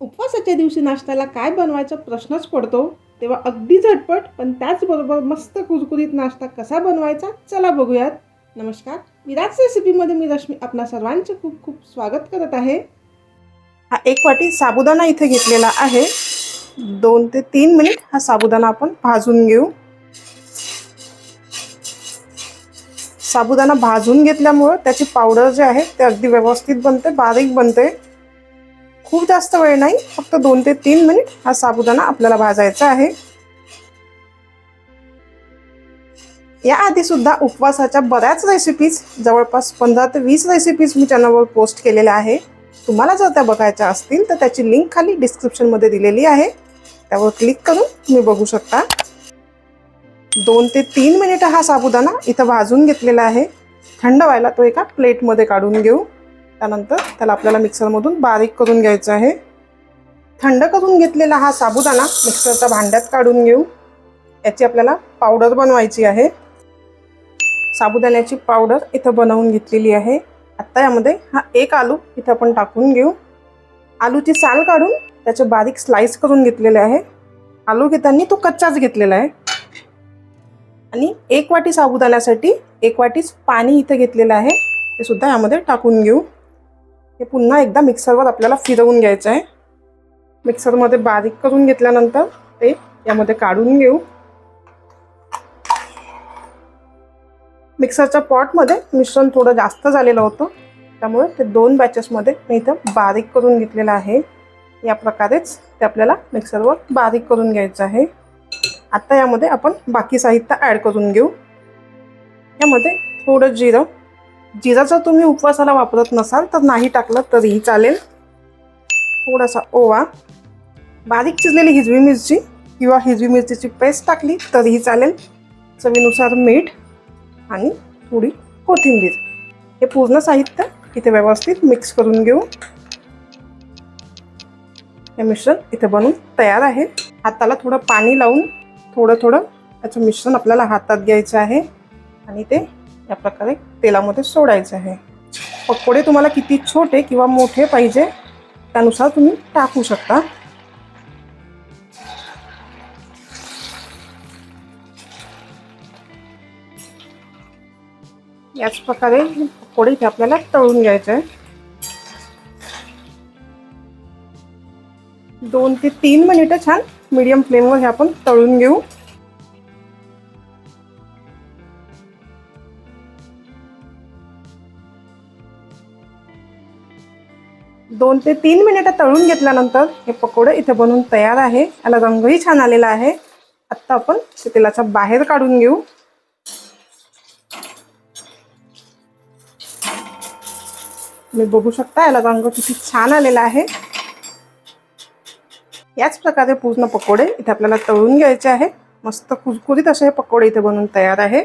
उपवासाच्या दिवशी नाश्त्याला काय बनवायचा प्रश्नच पडतो. तेव्हा अगदी झटपट पण त्याचबरोबर मस्त कुरकुरीत नाश्ता कसा बनवायचा चला बघूयात. नमस्कार. विराज रेसिपीमध्ये मी रश्मी आपणा सर्वांचे खूप खूप स्वागत करत आहे. हा एक वाटी साबुदाणा इथे घेतलेला आहे. दोन ते तीन मिनिट हा साबुदाणा आपण भाजून घेऊ. साबुदाणा भाजून घेतल्यामुळं त्याची पावडर जे आहे ते अगदी व्यवस्थित बनते बारीक बनते. खूप जास्त वेळ नाही फक्त दोन ते तीन मिनिट हा साबुदाणा आपल्याला भाजायचा आहे. याआधी सुद्धा उपवासाच्या बऱ्याच रेसिपीज जवळपास पंधरा ते वीस रेसिपीज मी चॅनलवर पोस्ट केलेल्या आहे. तुम्हाला जर त्या बघायच्या असतील तर त्याची लिंक खाली डिस्क्रिप्शनमध्ये दिलेली आहे. त्यावर क्लिक करून तुम्ही बघू शकता. दोन ते तीन मिनिटं हा साबुदाणा इथं भाजून घेतलेला आहे. थंड व्हायला तो एका प्लेटमध्ये काढून घेऊ. त्यानंतर त्याला आपल्याला मिक्सरमधून बारीक करून घ्यायचं आहे. थंड करून घेतलेला हा साबुदाणा मिक्सरच्या भांड्यात काढून घेऊ. याची आपल्याला पावडर बनवायची आहे. साबुदाण्याची पावडर इथं बनवून घेतलेली आहे. आत्ता यामध्ये हा एक आलू इथं आपण टाकून घेऊ. आलूची साल काढून त्याचे बारीक स्लाइस करून घेतलेले आहे. आलू घेताना तो कच्चाच घेतलेला आहे. आणि एक वाटी साबुदाण्यासाठी एक वाटीच पाणी इथं घेतलेलं आहे. ते सुद्धा यामध्ये टाकून घेऊ. हे पुन्हा एकदा मिक्सरवर आपल्याला फिरवून घ्यायचं आहे. मिक्सरमध्ये बारीक करून घेतल्यानंतर ते यामध्ये काढून घेऊ. मिक्सरच्या पॉटमध्ये मिश्रण थोडं जास्त झालेलं होतं. त्यामुळे ते दोन बॅचेसमध्ये मी इथं बारीक करून घेतलेलं आहे. या प्रकारेच ते आपल्याला मिक्सरवर बारीक करून घ्यायचं आहे. आता यामध्ये आपण बाकी साहित्य ॲड करून घेऊ. यामध्ये थोडं जिरं जिरा जर तुम्ही उपवासाला वापरत नसाल तर नाही टाकलं तरीही चालेल. थोडासा ओवा. बारीक चिरलेली हिरवी मिरची किंवा हिरवी मिरचीची पेस्ट टाकली तरीही चालेल. चवीनुसार मीठ आणि थोडी कोथिंबीर. हे पूर्ण साहित्य इथे व्यवस्थित मिक्स करून घेऊ. हे मिश्रण इथे बनवून तयार आहे. हाताला थोडं पाणी लावून थोडं थोडं त्याचं मिश्रण आपल्याला हातात घ्यायचं आहे. आणि ते या प्रकारे तेलामध्ये सोडायचं आहे. पकोडे तुम्हाला किती छोटे किंवा मोठे पाहिजे त्यानुसार तुम्ही टाकू शकता. याच प्रकारे पकोडे इथे आपल्याला तळून घ्यायचे आहे. दोन ते तीन मिनिटं छान मीडियम फ्लेमवर हे आपण तळून घेऊ. दोन ते तीन मिनिटं तळून घेतल्यानंतर हे पकोडे इथे बनवून तयार आहे. याला रंगही छान आलेला आहे. आत्ता आपण ते बाहेर काढून घेऊ. तुम्ही बघू शकता याला रंग किती छान आलेला आहे. याच प्रकारे पूर्ण पकोडे इथे आपल्याला तळून घ्यायचे आहे. मस्त कुरकुरीत असे हे पकोडे इथे बनवून तयार आहे.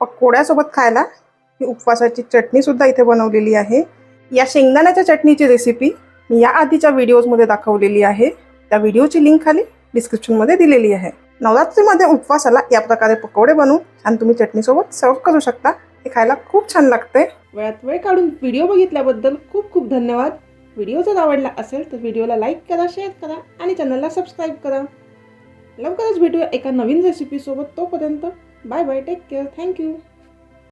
पकोड्यासोबत खायला ही उपवासाची चटणी सुद्धा इथे बनवलेली आहे. या शेंगदाण्याच्या चटणीची रेसिपी मी या आधीच्या व्हिडिओजमध्ये दाखवलेली आहे. त्या व्हिडिओची लिंक खाली डिस्क्रिप्शनमध्ये दिलेली आहे. नवरात्रीमध्ये उपवासाला या प्रकारे पकोडे बनवून आणि तुम्ही चटणीसोबत सर्व करू शकता. हे खायला खूप छान लागते वेळात वेळ काढून व्हिडिओ बघितल्याबद्दल खूप खूप धन्यवाद. व्हिडिओ जर आवडला असेल तर व्हिडिओला लाईक करा शेअर करा आणि चॅनलला सबस्क्राईब करा. लवकरच भेटूया एका नवीन रेसिपीसोबत तोपर्यंत. Bye bye take care thank you